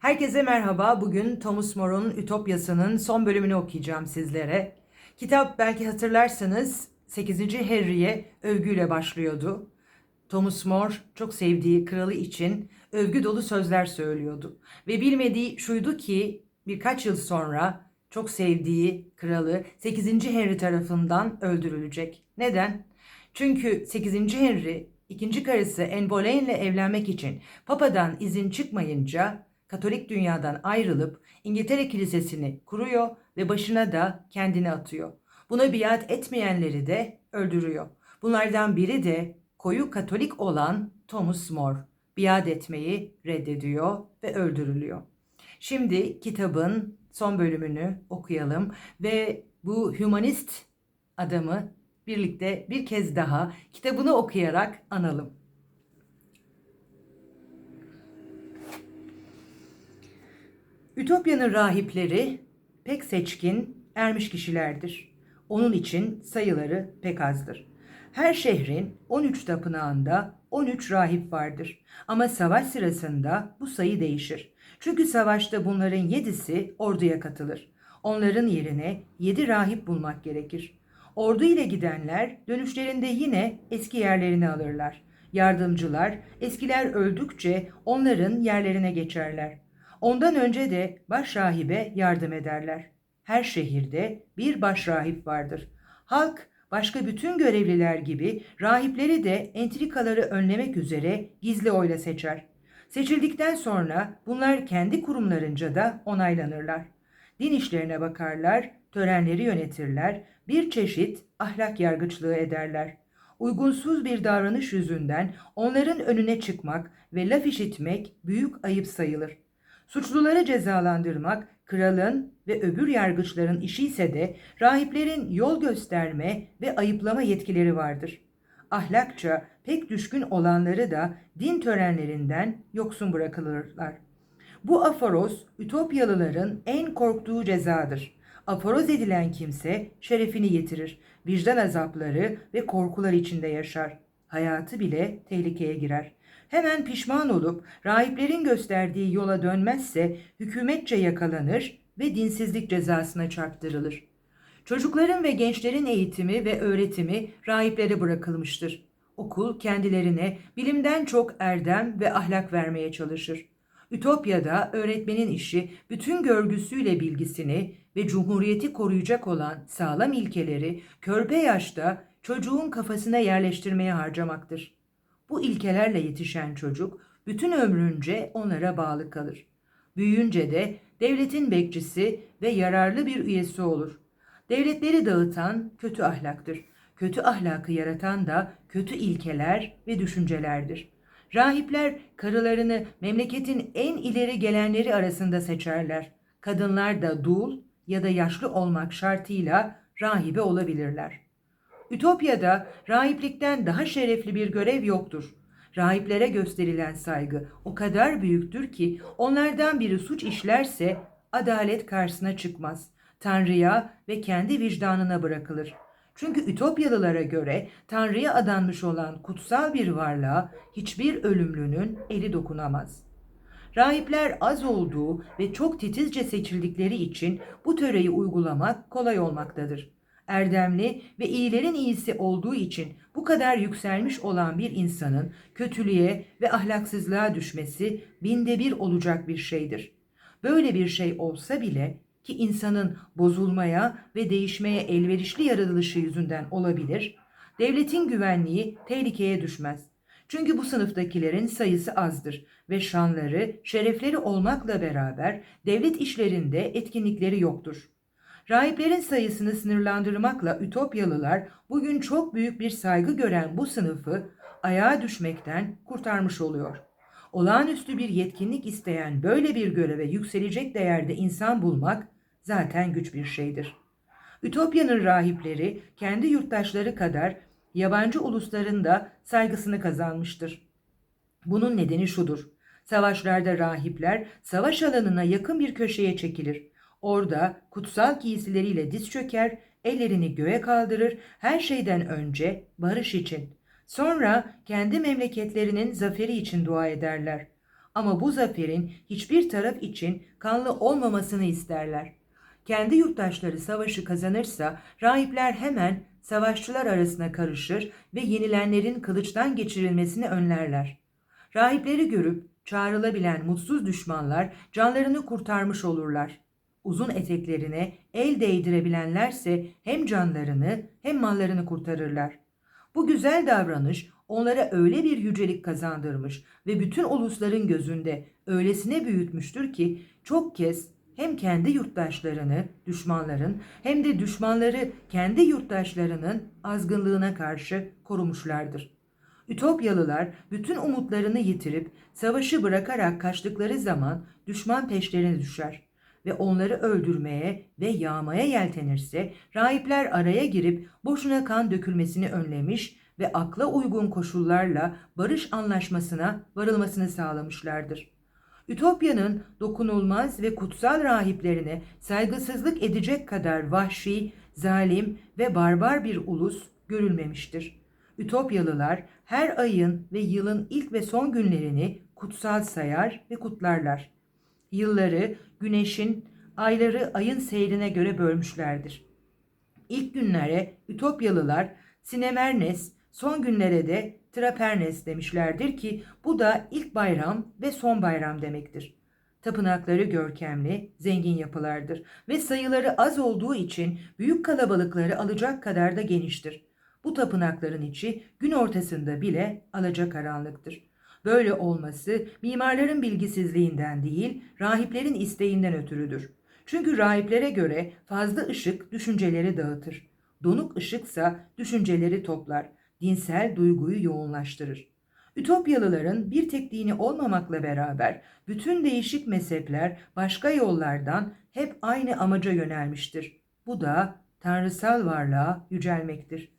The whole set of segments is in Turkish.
Herkese merhaba. Bugün Thomas More'un Ütopyası'nın son bölümünü okuyacağım sizlere. Kitap belki hatırlarsanız 8. Harry'e övgüyle başlıyordu. Thomas More çok sevdiği kralı için övgü dolu sözler söylüyordu. Ve bilmediği şuydu ki birkaç yıl sonra çok sevdiği kralı 8. Henry tarafından öldürülecek. Neden? Çünkü 8. Henry ikinci karısı Anne Boleyn ile evlenmek için Papa'dan izin çıkmayınca Katolik dünyadan ayrılıp İngiltere Kilisesi'ni kuruyor ve başına da kendini atıyor. Buna biat etmeyenleri de öldürüyor. Bunlardan biri de koyu Katolik olan Thomas More. Biat etmeyi reddediyor ve öldürülüyor. Şimdi kitabın son bölümünü okuyalım ve bu humanist adamı birlikte bir kez daha kitabını okuyarak analım. Ütopya'nın rahipleri pek seçkin, ermiş kişilerdir. Onun için sayıları pek azdır. Her şehrin 13 tapınağında 13 rahip vardır. Ama savaş sırasında bu sayı değişir. Çünkü savaşta bunların yedisi orduya katılır. Onların yerine yedi rahip bulmak gerekir. Ordu ile gidenler dönüşlerinde yine eski yerlerini alırlar. Yardımcılar eskiler öldükçe onların yerlerine geçerler. Ondan önce de başrahibe yardım ederler. Her şehirde bir başrahip vardır. Halk başka bütün görevliler gibi rahipleri de entrikaları önlemek üzere gizli oyla seçer. Seçildikten sonra bunlar kendi kurumlarınca da onaylanırlar. Din işlerine bakarlar, törenleri yönetirler, bir çeşit ahlak yargıçlığı ederler. Uygunsuz bir davranış yüzünden onların önüne çıkmak ve laf işitmek büyük ayıp sayılır. Suçluları cezalandırmak kralın ve öbür yargıçların işi ise de rahiplerin yol gösterme ve ayıplama yetkileri vardır. Ahlakça pek düşkün olanları da din törenlerinden yoksun bırakılırlar. Bu aforoz Ütopyalıların en korktuğu cezadır. Aforoz edilen kimse şerefini yitirir, vicdan azapları ve korkular içinde yaşar. Hayatı bile tehlikeye girer. Hemen pişman olup rahiplerin gösterdiği yola dönmezse hükümetçe yakalanır ve dinsizlik cezasına çarptırılır. Çocukların ve gençlerin eğitimi ve öğretimi rahiplere bırakılmıştır. Okul kendilerine bilimden çok erdem ve ahlak vermeye çalışır. Ütopya'da öğretmenin işi bütün görgüsüyle bilgisini ve cumhuriyeti koruyacak olan sağlam ilkeleri körpe yaşta çocuğun kafasına yerleştirmeye harcamaktır. Bu ilkelerle yetişen çocuk bütün ömrünce onlara bağlı kalır. Büyüyünce de devletin bekçisi ve yararlı bir üyesi olur. Devletleri dağıtan kötü ahlaktır. Kötü ahlakı yaratan da kötü ilkeler ve düşüncelerdir. Rahipler karılarını memleketin en ileri gelenleri arasında seçerler. Kadınlar da dul ya da yaşlı olmak şartıyla rahibe olabilirler. Ütopya'da rahiplikten daha şerefli bir görev yoktur. Rahiplere gösterilen saygı o kadar büyüktür ki onlardan biri suç işlerse adalet karşısına çıkmaz. Tanrı'ya ve kendi vicdanına bırakılır. Çünkü Ütopyalılara göre Tanrı'ya adanmış olan kutsal bir varlığa hiçbir ölümlünün eli dokunamaz. Rahipler az olduğu ve çok titizce seçildikleri için bu töreyi uygulamak kolay olmaktadır. Erdemli ve iyilerin iyisi olduğu için bu kadar yükselmiş olan bir insanın kötülüğe ve ahlaksızlığa düşmesi binde bir olacak bir şeydir. Böyle bir şey olsa bile ki insanın bozulmaya ve değişmeye elverişli yaratılışı yüzünden olabilir, devletin güvenliği tehlikeye düşmez. Çünkü bu sınıftakilerin sayısı azdır ve şanları, şerefleri olmakla beraber devlet işlerinde etkinlikleri yoktur. Rahiplerin sayısını sınırlandırmakla Ütopyalılar bugün çok büyük bir saygı gören bu sınıfı ayağa düşmekten kurtarmış oluyor. Olağanüstü bir yetkinlik isteyen böyle bir göreve yükselecek değerde insan bulmak zaten güç bir şeydir. Ütopya'nın rahipleri kendi yurttaşları kadar yabancı ulusların da saygısını kazanmıştır. Bunun nedeni şudur. Savaşlarda rahipler savaş alanına yakın bir köşeye çekilir. Orada kutsal giysileriyle diz çöker, ellerini göğe kaldırır, her şeyden önce barış için. Sonra kendi memleketlerinin zaferi için dua ederler. Ama bu zaferin hiçbir taraf için kanlı olmamasını isterler. Kendi yurttaşları savaşı kazanırsa rahipler hemen savaşçılar arasına karışır ve yenilenlerin kılıçtan geçirilmesini önlerler. Rahipleri görüp çağrılabilen mutsuz düşmanlar canlarını kurtarmış olurlar. Uzun eteklerine el değdirebilenlerse hem canlarını hem mallarını kurtarırlar. Bu güzel davranış onlara öyle bir yücelik kazandırmış ve bütün ulusların gözünde öylesine büyütmüştür ki çok kez hem kendi yurttaşlarını düşmanların hem de düşmanları kendi yurttaşlarının azgınlığına karşı korumuşlardır. Ütopyalılar bütün umutlarını yitirip savaşı bırakarak kaçtıkları zaman düşman peşlerine düşer ve onları öldürmeye ve yağmaya yeltenirse rahipler araya girip boşuna kan dökülmesini önlemiş ve akla uygun koşullarla barış anlaşmasına varılmasını sağlamışlardır. Ütopya'nın dokunulmaz ve kutsal rahiplerine saygısızlık edecek kadar vahşi, zalim ve barbar bir ulus görülmemiştir. Ütopyalılar her ayın ve yılın ilk ve son günlerini kutsal sayar ve kutlarlar. Yılları güneşin, ayları ayın seyrine göre bölmüşlerdir. İlk günlere Ütopyalılar Sinemernes, son günlere de Trapernes demişlerdir ki bu da ilk bayram ve son bayram demektir. Tapınakları görkemli, zengin yapılardır ve sayıları az olduğu için büyük kalabalıkları alacak kadar da geniştir. Bu tapınakların içi gün ortasında bile alacakaranlıktır. Böyle olması mimarların bilgisizliğinden değil, rahiplerin isteğinden ötürüdür. Çünkü rahiplere göre fazla ışık düşünceleri dağıtır. Donuk ışıksa düşünceleri toplar, dinsel duyguyu yoğunlaştırır. Ütopyalıların bir tek dini olmamakla beraber bütün değişik mezhepler başka yollardan hep aynı amaca yönelmiştir. Bu da tanrısal varlığa yücelmektir.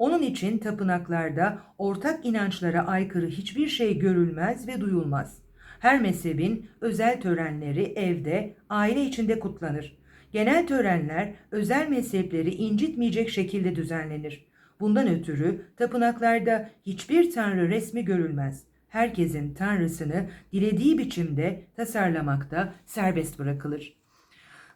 Onun için tapınaklarda ortak inançlara aykırı hiçbir şey görülmez ve duyulmaz. Her mezhebin özel törenleri evde, aile içinde kutlanır. Genel törenler özel mezhepleri incitmeyecek şekilde düzenlenir. Bundan ötürü tapınaklarda hiçbir tanrı resmi görülmez. Herkesin tanrısını dilediği biçimde tasarlamakta serbest bırakılır.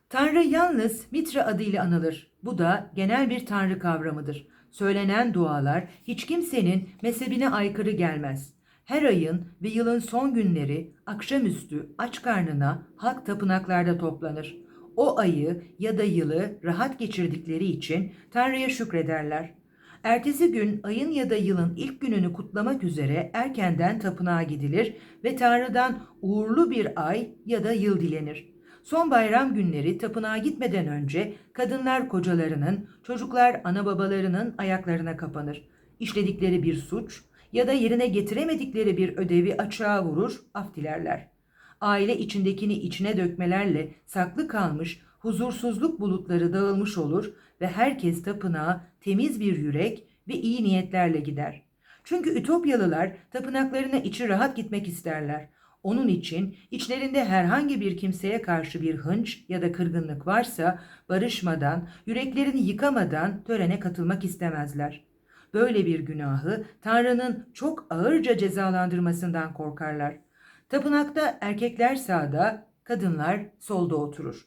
Tanrı yalnız Mitra adıyla anılır. Bu da genel bir tanrı kavramıdır. Söylenen dualar hiç kimsenin mezhebine aykırı gelmez. Her ayın ve yılın son günleri akşamüstü aç karnına halk tapınaklarda toplanır. O ayı ya da yılı rahat geçirdikleri için Tanrı'ya şükrederler. Ertesi gün ayın ya da yılın ilk gününü kutlamak üzere erkenden tapınağa gidilir ve Tanrı'dan uğurlu bir ay ya da yıl dilenir. Son bayram günleri tapınağa gitmeden önce kadınlar kocalarının, çocuklar ana babalarının ayaklarına kapanır. İşledikleri bir suç ya da yerine getiremedikleri bir ödevi açığa vurur, af dilerler. Aile içindekini içine dökmelerle saklı kalmış huzursuzluk bulutları dağılmış olur ve herkes tapınağa temiz bir yürek ve iyi niyetlerle gider. Çünkü Ütopyalılar tapınaklarına içi rahat gitmek isterler. Onun için içlerinde herhangi bir kimseye karşı bir hınç ya da kırgınlık varsa barışmadan, yüreklerini yıkamadan törene katılmak istemezler. Böyle bir günahı Tanrı'nın çok ağırca cezalandırmasından korkarlar. Tapınakta erkekler sağda, kadınlar solda oturur.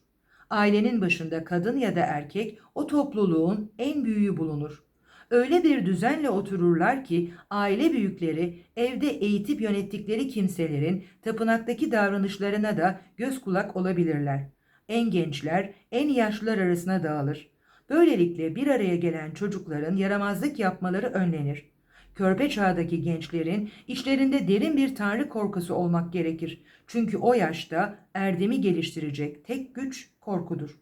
Ailenin başında kadın ya da erkek o topluluğun en büyüğü bulunur. Öyle bir düzenle otururlar ki aile büyükleri evde eğitip yönettikleri kimselerin tapınaktaki davranışlarına da göz kulak olabilirler. En gençler en yaşlılar arasına dağılır. Böylelikle bir araya gelen çocukların yaramazlık yapmaları önlenir. Körpe çağdaki gençlerin içlerinde derin bir tanrı korkusu olmak gerekir. Çünkü o yaşta erdemi geliştirecek tek güç korkudur.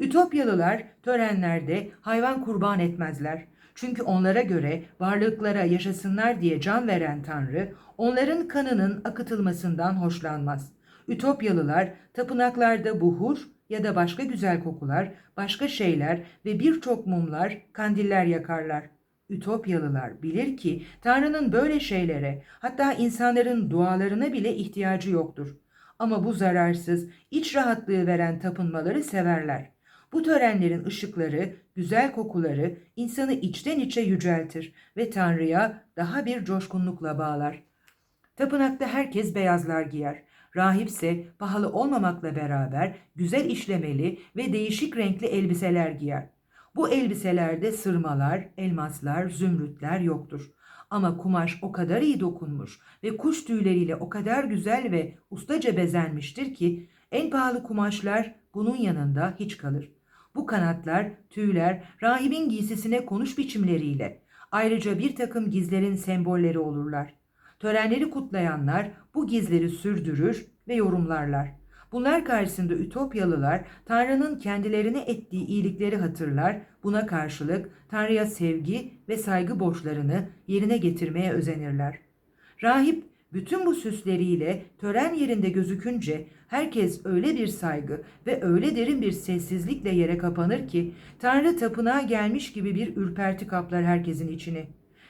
Ütopyalılar törenlerde hayvan kurban etmezler. Çünkü onlara göre varlıklara yaşasınlar diye can veren Tanrı onların kanının akıtılmasından hoşlanmaz. Ütopyalılar tapınaklarda buhur ya da başka güzel kokular, başka şeyler ve birçok mumlar, kandiller yakarlar. Ütopyalılar bilir ki Tanrı'nın böyle şeylere, hatta insanların dualarına bile ihtiyacı yoktur. Ama bu zararsız, iç rahatlığı veren tapınmaları severler. Bu törenlerin ışıkları, güzel kokuları insanı içten içe yüceltir ve Tanrı'ya daha bir coşkunlukla bağlar. Tapınakta herkes beyazlar giyer. Rahipse pahalı olmamakla beraber güzel işlemeli ve değişik renkli elbiseler giyer. Bu elbiselerde sırmalar, elmaslar, zümrütler yoktur. Ama kumaş o kadar iyi dokunmuş ve kuş tüyleriyle o kadar güzel ve ustaca bezenmiştir ki en pahalı kumaşlar bunun yanında hiç kalır. Bu kanatlar, tüyler rahibin giysisine konuş biçimleriyle ayrıca bir takım gizlerin sembolleri olurlar. Törenleri kutlayanlar bu gizleri sürdürür ve yorumlarlar. Bunlar karşısında Ütopyalılar Tanrı'nın kendilerine ettiği iyilikleri hatırlar, buna karşılık Tanrı'ya sevgi ve saygı borçlarını yerine getirmeye özenirler. Rahip bütün bu süsleriyle tören yerinde gözükünce herkes öyle bir saygı ve öyle derin bir sessizlikle yere kapanır ki Tanrı tapınağa gelmiş gibi bir ürperti kaplar herkesin içini.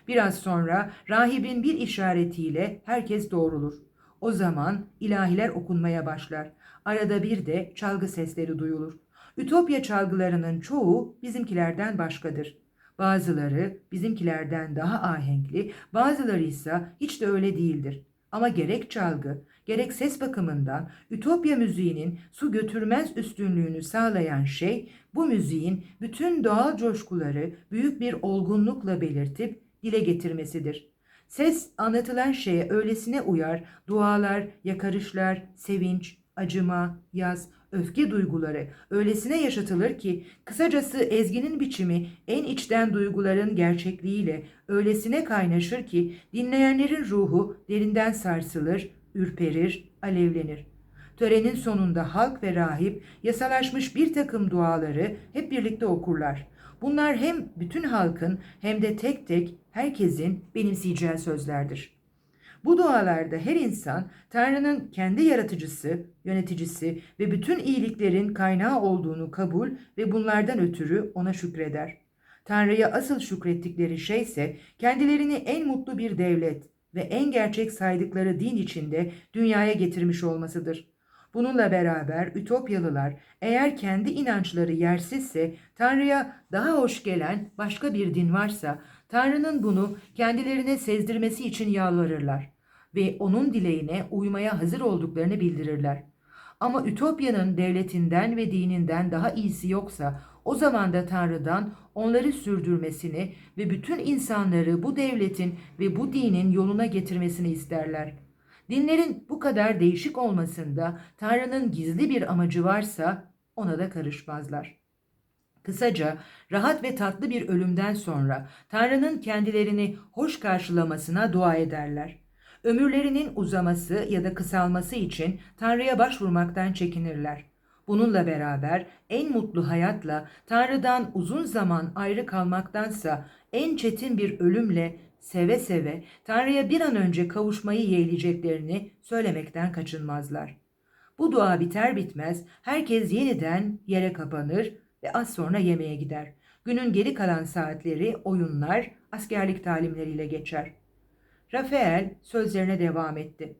Biraz sonra rahibin bir işaretiyle herkes doğrulur. O zaman ilahiler okunmaya başlar. Arada bir de çalgı sesleri duyulur. Ütopya çalgılarının çoğu bizimkilerden başkadır. Bazıları bizimkilerden daha ahenkli, bazıları ise hiç de öyle değildir. Ama gerek çalgı, gerek ses bakımından Ütopya müziğinin su götürmez üstünlüğünü sağlayan şey bu müziğin bütün doğal coşkuları büyük bir olgunlukla belirtip dile getirmesidir. Ses anlatılan şeye öylesine uyar, dualar, yakarışlar, sevinç, acıma, yaz, öfke duyguları öylesine yaşatılır ki kısacası ezginin biçimi en içten duyguların gerçekliğiyle öylesine kaynaşır ki dinleyenlerin ruhu derinden sarsılır, ürperir, alevlenir. Törenin sonunda halk ve rahip yasalaşmış bir takım duaları hep birlikte okurlar. Bunlar hem bütün halkın hem de tek tek herkesin benimseyeceği sözlerdir. Bu dualarda her insan Tanrı'nın kendi yaratıcısı, yöneticisi ve bütün iyiliklerin kaynağı olduğunu kabul ve bunlardan ötürü ona şükreder. Tanrı'ya asıl şükrettikleri şey ise kendilerini en mutlu bir devlet ve en gerçek saydıkları din içinde dünyaya getirmiş olmasıdır. Bununla beraber Ütopyalılar eğer kendi inançları yersizse Tanrı'ya daha hoş gelen başka bir din varsa Tanrı'nın bunu kendilerine sezdirmesi için yalvarırlar ve onun dileğine uymaya hazır olduklarını bildirirler. Ama Ütopya'nın devletinden ve dininden daha iyisi yoksa o zaman da Tanrı'dan onları sürdürmesini ve bütün insanları bu devletin ve bu dinin yoluna getirmesini isterler. Dinlerin bu kadar değişik olmasında Tanrı'nın gizli bir amacı varsa ona da karışmazlar. Kısaca rahat ve tatlı bir ölümden sonra Tanrı'nın kendilerini hoş karşılamasına dua ederler. Ömürlerinin uzaması ya da kısalması için Tanrı'ya başvurmaktan çekinirler. Bununla beraber en mutlu hayatla Tanrı'dan uzun zaman ayrı kalmaktansa en çetin bir ölümle seve seve Tanrı'ya bir an önce kavuşmayı yeğleyeceklerini söylemekten kaçınmazlar. Bu dua biter bitmez herkes yeniden yere kapanır ve az sonra yemeğe gider. Günün geri kalan saatleri oyunlar, askerlik talimleriyle geçer. Rafael sözlerine devam etti.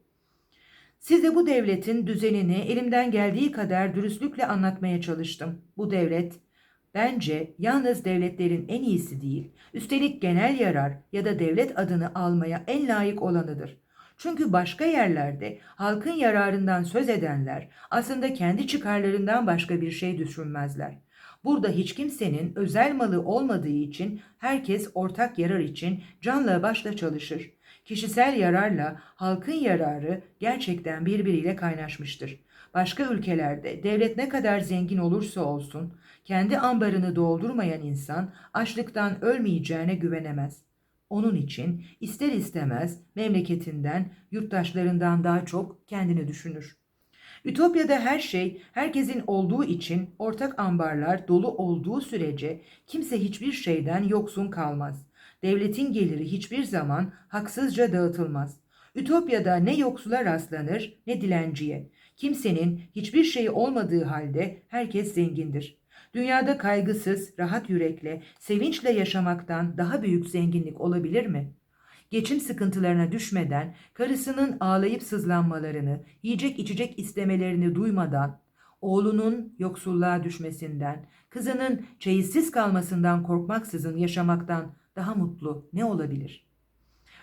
Size bu devletin düzenini elimden geldiği kadar dürüstlükle anlatmaya çalıştım. Bu devlet bence yalnız devletlerin en iyisi değil, üstelik genel yarar ya da devlet adını almaya en layık olanıdır. Çünkü başka yerlerde halkın yararından söz edenler aslında kendi çıkarlarından başka bir şey düşünmezler. Burada hiç kimsenin özel malı olmadığı için herkes ortak yarar için canla başla çalışır. Kişisel yararla halkın yararı gerçekten birbiriyle kaynaşmıştır. Başka ülkelerde devlet ne kadar zengin olursa olsun kendi ambarını doldurmayan insan açlıktan ölmeyeceğine güvenemez. Onun için ister istemez memleketinden, yurttaşlarından daha çok kendini düşünür. Ütopya'da her şey herkesin olduğu için ortak ambarlar dolu olduğu sürece kimse hiçbir şeyden yoksun kalmaz. Devletin geliri hiçbir zaman haksızca dağıtılmaz. Ütopya'da ne yoksula rastlanır ne dilenciye. Kimsenin hiçbir şey olmadığı halde herkes zengindir. Dünyada kaygısız, rahat yürekle, sevinçle yaşamaktan daha büyük zenginlik olabilir mi? Geçim sıkıntılarına düşmeden, karısının ağlayıp sızlanmalarını, yiyecek içecek istemelerini duymadan, oğlunun yoksulluğa düşmesinden, kızının çeyizsiz kalmasından korkmaksızın yaşamaktan daha mutlu ne olabilir?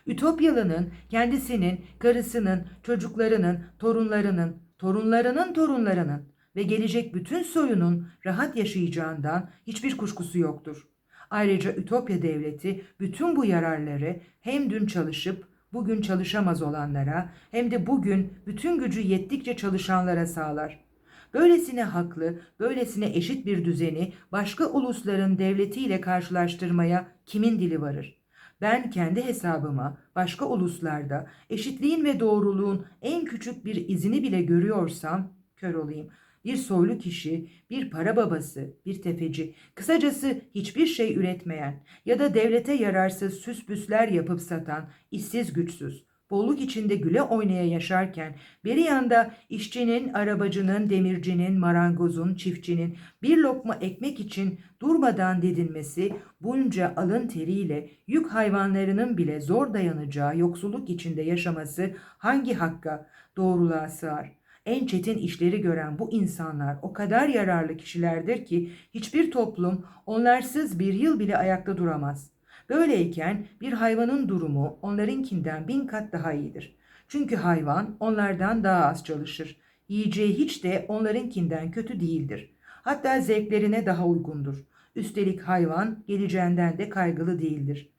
Ütopyalının kendisinin, karısının, çocuklarının, torunlarının, torunlarının torunlarının ve gelecek bütün soyunun rahat yaşayacağından hiçbir kuşkusu yoktur. Ayrıca Ütopya devleti bütün bu yararları hem dün çalışıp bugün çalışamaz olanlara hem de bugün bütün gücü yettikçe çalışanlara sağlar. Böylesine haklı, böylesine eşit bir düzeni başka ulusların devletiyle karşılaştırmaya kimin dili varır? Ben kendi hesabıma başka uluslarda eşitliğin ve doğruluğun en küçük bir izini bile görüyorsam kör olayım. Bir soylu kişi, bir para babası, bir tefeci, kısacası hiçbir şey üretmeyen ya da devlete yararsız süsbüsler yapıp satan, işsiz güçsüz, bolluk içinde güle oynaya yaşarken bir yanda işçinin, arabacının, demircinin, marangozun, çiftçinin bir lokma ekmek için durmadan didinmesi, bunca alın teriyle yük hayvanlarının bile zor dayanacağı yoksulluk içinde yaşaması hangi hakka, doğruluğa sığar? En çetin işleri gören bu insanlar o kadar yararlı kişilerdir ki hiçbir toplum onlarsız bir yıl bile ayakta duramaz. Böyleyken bir hayvanın durumu onlarınkinden bin kat daha iyidir. Çünkü hayvan onlardan daha az çalışır. Yiyeceği hiç de onlarınkinden kötü değildir. Hatta zevklerine daha uygundur. Üstelik hayvan geleceğinden de kaygılı değildir.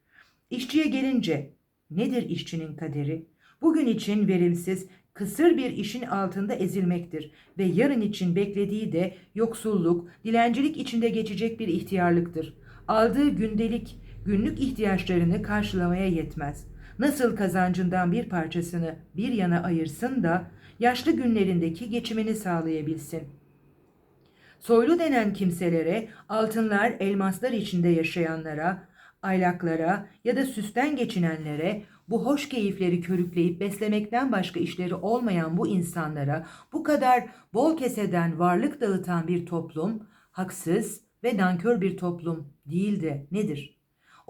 İşçiye gelince nedir işçinin kaderi? Bugün için verimsiz, kısır bir işin altında ezilmektir ve yarın için beklediği de yoksulluk, dilencilik içinde geçecek bir ihtiyarlıktır. Aldığı gündelik, günlük ihtiyaçlarını karşılamaya yetmez. Nasıl kazancından bir parçasını bir yana ayırsın da yaşlı günlerindeki geçimini sağlayabilsin. Soylu denen kimselere, altınlar, elmaslar içinde yaşayanlara, aylaklara ya da süsten geçinenlere bu hoş keyifleri körükleyip beslemekten başka işleri olmayan bu insanlara bu kadar bol keseden varlık dağıtan bir toplum haksız ve nankör bir toplum değil de nedir?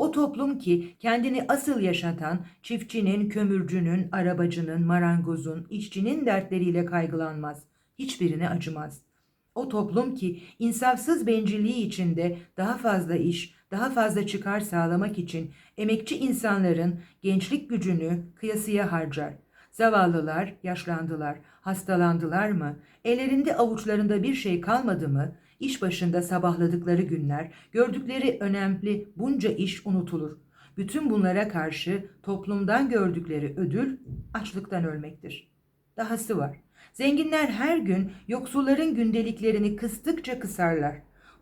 O toplum ki kendini asıl yaşatan çiftçinin, kömürcünün, arabacının, marangozun, işçinin dertleriyle kaygılanmaz. Hiçbirine acımaz. O toplum ki insafsız bencilliği içinde daha fazla iş, daha fazla çıkar sağlamak için emekçi insanların gençlik gücünü kıyasıya harcar. Zavallılar yaşlandılar, hastalandılar mı, ellerinde avuçlarında bir şey kalmadı mı, iş başında sabahladıkları günler, gördükleri önemli bunca iş unutulur. Bütün bunlara karşı toplumdan gördükleri ödül açlıktan ölmektir. Dahası var. Zenginler her gün yoksulların gündeliklerini kıstıkça kısarlar.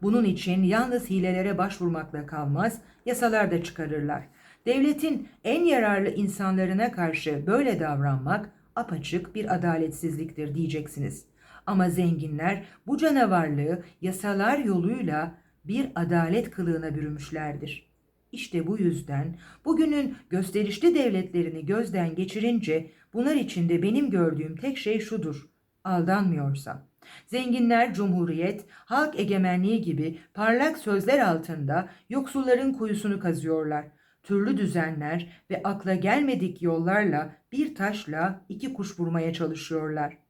Bunun için yalnız hilelere başvurmakla kalmaz, yasalar da çıkarırlar. Devletin en yararlı insanlarına karşı böyle davranmak apaçık bir adaletsizliktir diyeceksiniz. Ama zenginler bu canavarlığı yasalar yoluyla bir adalet kılığına bürümüşlerdir. İşte bu yüzden bugünün gösterişli devletlerini gözden geçirince bunlar içinde benim gördüğüm tek şey şudur. Aldanmıyorsam. Zenginler cumhuriyet, halk egemenliği gibi parlak sözler altında yoksulların kuyusunu kazıyorlar. Türlü düzenler ve akla gelmedik yollarla bir taşla iki kuş vurmaya çalışıyorlar.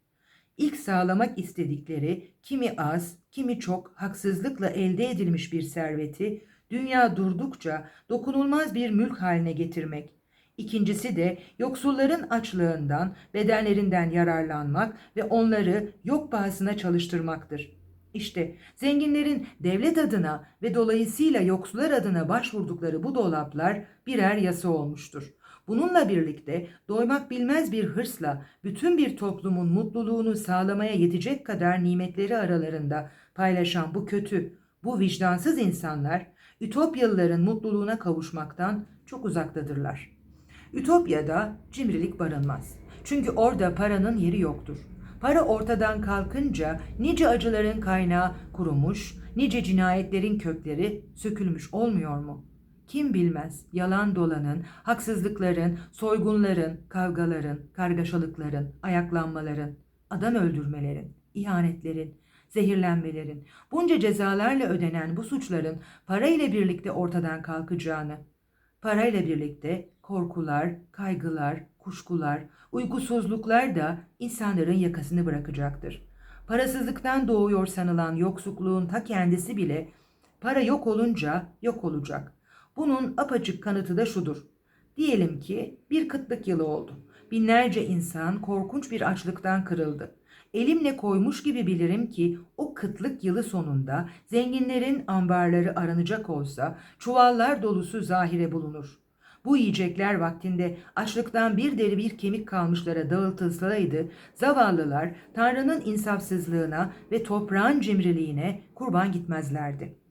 İlk sağlamak istedikleri kimi az, kimi çok haksızlıkla elde edilmiş bir serveti dünya durdukça dokunulmaz bir mülk haline getirmek. İkincisi de yoksulların açlığından, bedenlerinden yararlanmak ve onları yok pahasına çalıştırmaktır. İşte zenginlerin devlet adına ve dolayısıyla yoksullar adına başvurdukları bu dolaplar birer yasa olmuştur. Bununla birlikte doymak bilmez bir hırsla bütün bir toplumun mutluluğunu sağlamaya yetecek kadar nimetleri aralarında paylaşan bu kötü, bu vicdansız insanlar Ütopyalıların mutluluğuna kavuşmaktan çok uzaktadırlar. Ütopya'da cimrilik barınmaz. Çünkü orada paranın yeri yoktur. Para ortadan kalkınca nice acıların kaynağı kurumuş, nice cinayetlerin kökleri sökülmüş olmuyor mu? Kim bilmez yalan dolanın, haksızlıkların, soygunların, kavgaların, kargaşalıkların, ayaklanmaların, adam öldürmelerin, ihanetlerin, zehirlenmelerin, bunca cezalarla ödenen bu suçların parayla birlikte ortadan kalkacağını, parayla birlikte korkular, kaygılar, kuşkular, uykusuzluklar da insanların yakasını bırakacaktır. Parasızlıktan doğuyor sanılan yoksukluğun ta kendisi bile para yok olunca yok olacak. Bunun apaçık kanıtı da şudur. Diyelim ki bir kıtlık yılı oldu. Binlerce insan korkunç bir açlıktan kırıldı. Elimle koymuş gibi bilirim ki o kıtlık yılı sonunda zenginlerin ambarları aranacak olsa çuvallar dolusu zahire bulunur. Bu yiyecekler vaktinde açlıktan bir deri bir kemik kalmışlara dağıtılsaydı zavallılar Tanrı'nın insafsızlığına ve toprağın cimriliğine kurban gitmezlerdi.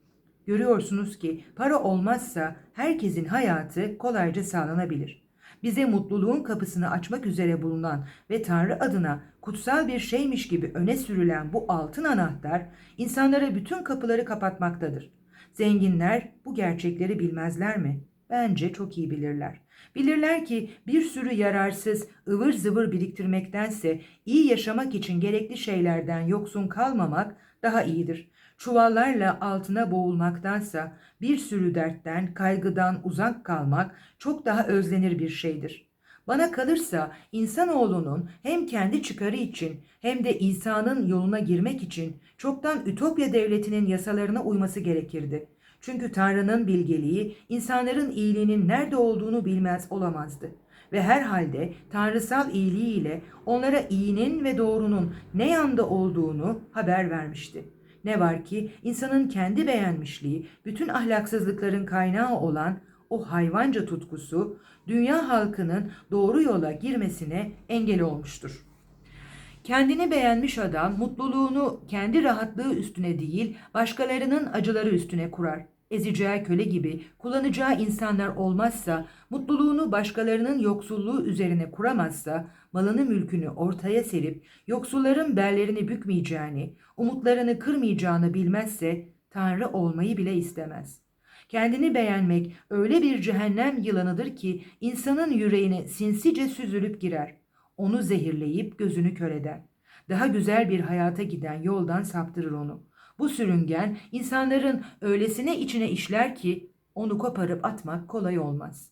Görüyorsunuz ki para olmazsa herkesin hayatı kolayca sağlanabilir. Bize mutluluğun kapısını açmak üzere bulunan ve Tanrı adına kutsal bir şeymiş gibi öne sürülen bu altın anahtar insanlara bütün kapıları kapatmaktadır. Zenginler bu gerçekleri bilmezler mi? Bence çok iyi bilirler. Bilirler ki bir sürü yararsız, ıvır zıvır biriktirmektense iyi yaşamak için gerekli şeylerden yoksun kalmamak daha iyidir. Çuvallarla altına boğulmaktansa bir sürü dertten, kaygıdan uzak kalmak çok daha özlenir bir şeydir. Bana kalırsa insanoğlunun hem kendi çıkarı için hem de İsa'nın yoluna girmek için çoktan Ütopya devletinin yasalarına uyması gerekirdi. Çünkü Tanrı'nın bilgeliği insanların iyiliğinin nerede olduğunu bilmez olamazdı. Ve herhalde tanrısal iyiliğiyle onlara iyinin ve doğrunun ne yanda olduğunu haber vermişti. Ne var ki insanın kendi beğenmişliği, bütün ahlaksızlıkların kaynağı olan o hayvanca tutkusu dünya halkının doğru yola girmesine engel olmuştur. Kendini beğenmiş adam mutluluğunu kendi rahatlığı üstüne değil başkalarının acıları üstüne kurar. Ezeceği köle gibi kullanacağı insanlar olmazsa, mutluluğunu başkalarının yoksulluğu üzerine kuramazsa, malını mülkünü ortaya serip yoksulların bellerini bükmeyeceğini, umutlarını kırmayacağını bilmezse Tanrı olmayı bile istemez. Kendini beğenmek öyle bir cehennem yılanıdır ki insanın yüreğine sinsice süzülüp girer. Onu zehirleyip gözünü kör eder. Daha güzel bir hayata giden yoldan saptırır onu. Bu sürüngen insanların öylesine içine işler ki onu koparıp atmak kolay olmaz.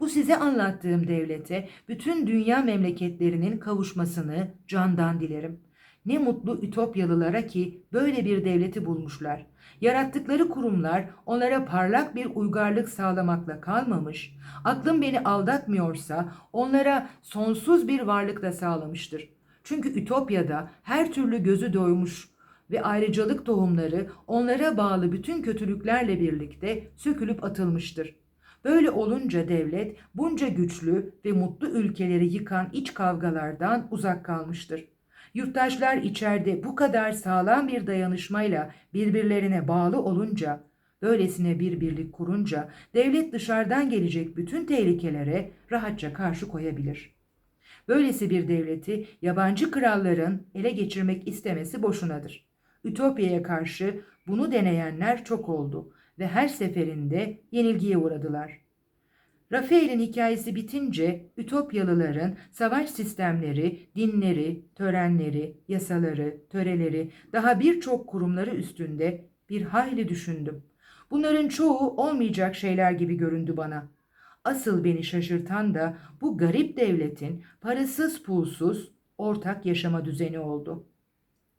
Bu size anlattığım devlete bütün dünya memleketlerinin kavuşmasını candan dilerim. Ne mutlu Ütopyalılara ki böyle bir devleti bulmuşlar. Yarattıkları kurumlar onlara parlak bir uygarlık sağlamakla kalmamış, aklım beni aldatmıyorsa onlara sonsuz bir varlık da sağlamıştır. Çünkü Ütopya'da her türlü gözü doymuş ve ayrıcalık tohumları onlara bağlı bütün kötülüklerle birlikte sökülüp atılmıştır. Böyle olunca devlet bunca güçlü ve mutlu ülkeleri yıkan iç kavgalardan uzak kalmıştır. Yurttaşlar içeride bu kadar sağlam bir dayanışmayla birbirlerine bağlı olunca, böylesine bir birlik kurunca devlet dışarıdan gelecek bütün tehlikelere rahatça karşı koyabilir. Böylesi bir devleti yabancı kralların ele geçirmek istemesi boşunadır. Ütopya'ya karşı bunu deneyenler çok oldu ve her seferinde yenilgiye uğradılar. Rafael'in hikayesi bitince Ütopyalıların savaş sistemleri, dinleri, törenleri, yasaları, töreleri, daha birçok kurumları üstünde bir hayli düşündüm. Bunların çoğu olmayacak şeyler gibi göründü bana. Asıl beni şaşırtan da bu garip devletin parasız pulsuz ortak yaşama düzeni oldu.''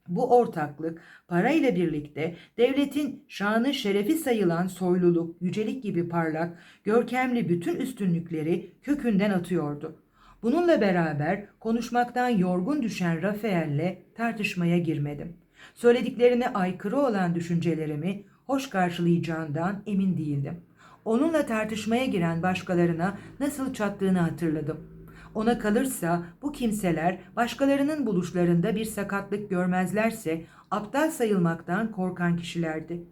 Bu ortaklık parayla birlikte devletin şanı şerefi sayılan soyluluk, yücelik gibi parlak, görkemli bütün üstünlükleri kökünden atıyordu. Bununla beraber konuşmaktan yorgun düşen Rafael'le tartışmaya girmedim. Söylediklerine aykırı olan düşüncelerimi hoş karşılayacağından emin değildim. Onunla tartışmaya giren başkalarına nasıl çattığını hatırladım. Ona kalırsa bu kimseler başkalarının buluşlarında bir sakatlık görmezlerse aptal sayılmaktan korkan kişilerdi.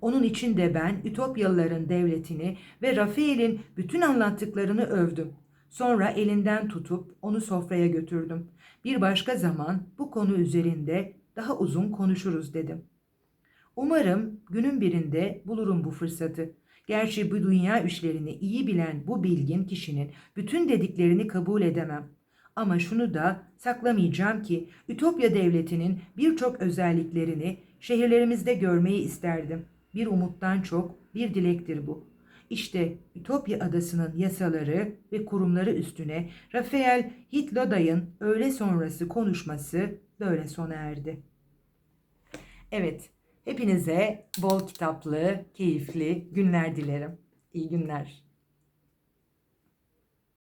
Onun için de ben Ütopyalıların devletini ve Rafael'in bütün anlattıklarını övdüm. Sonra elinden tutup onu sofraya götürdüm. Bir başka zaman bu konu üzerinde daha uzun konuşuruz dedim. Umarım günün birinde bulurum bu fırsatı. Gerçi bu dünya işlerini iyi bilen bu bilgin kişinin bütün dediklerini kabul edemem. Ama şunu da saklamayacağım ki Ütopya devletinin birçok özelliklerini şehirlerimizde görmeyi isterdim. Bir umuttan çok bir dilektir bu. İşte Ütopya adasının yasaları ve kurumları üstüne Rafael Hitloday'ın öğle sonrası konuşması böyle sona erdi. Evet, Hepinize bol kitaplı, keyifli günler dilerim. İyi günler.